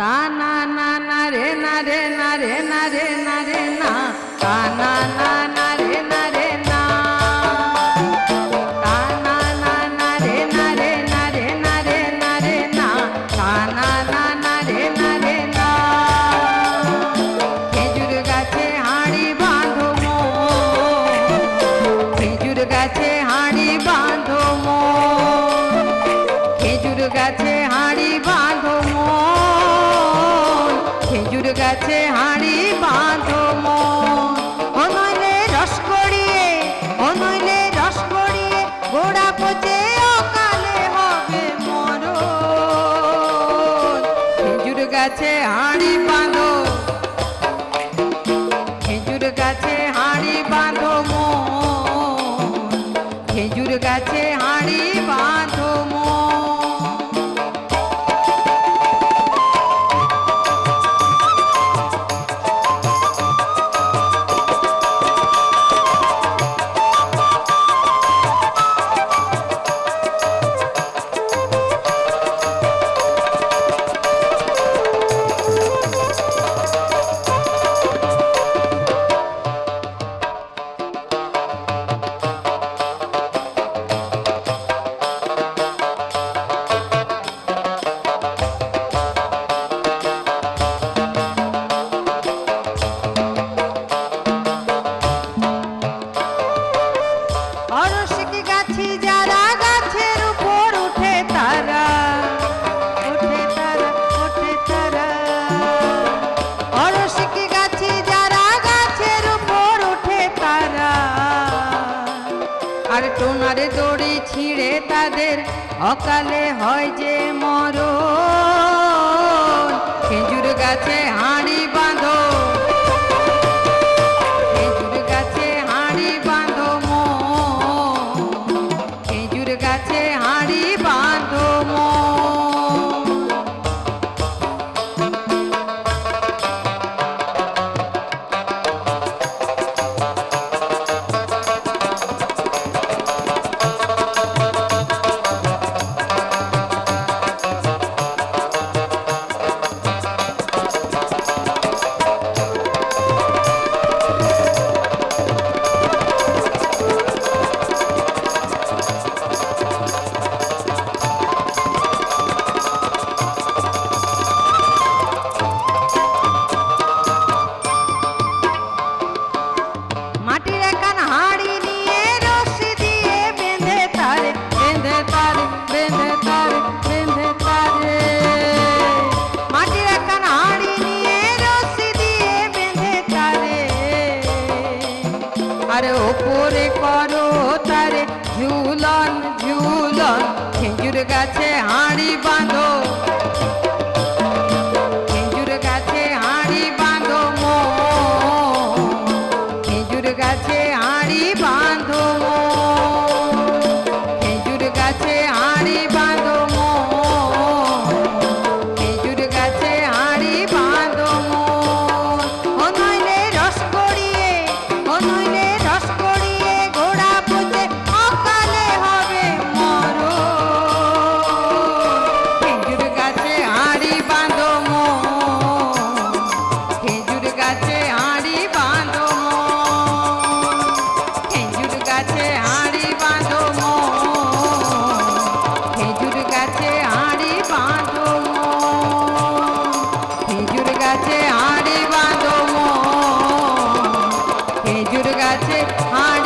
তা না না না রে না রে না রে না রে গাছে হাঁড়ি বাঁধো। খেজুর গাছে হাঁড়ি বাঁধো মো খেজুর গাছে হাঁড়ি বাঁধো। আর টোনার দড়ি ছিঁড়ে তাদের অকালে হয় যে মর খেজুর গাছে আর ওপরে করো তার ঝুলন ঝুলন খেজুর গাছে হাঁড়ি বাঁধো। हाय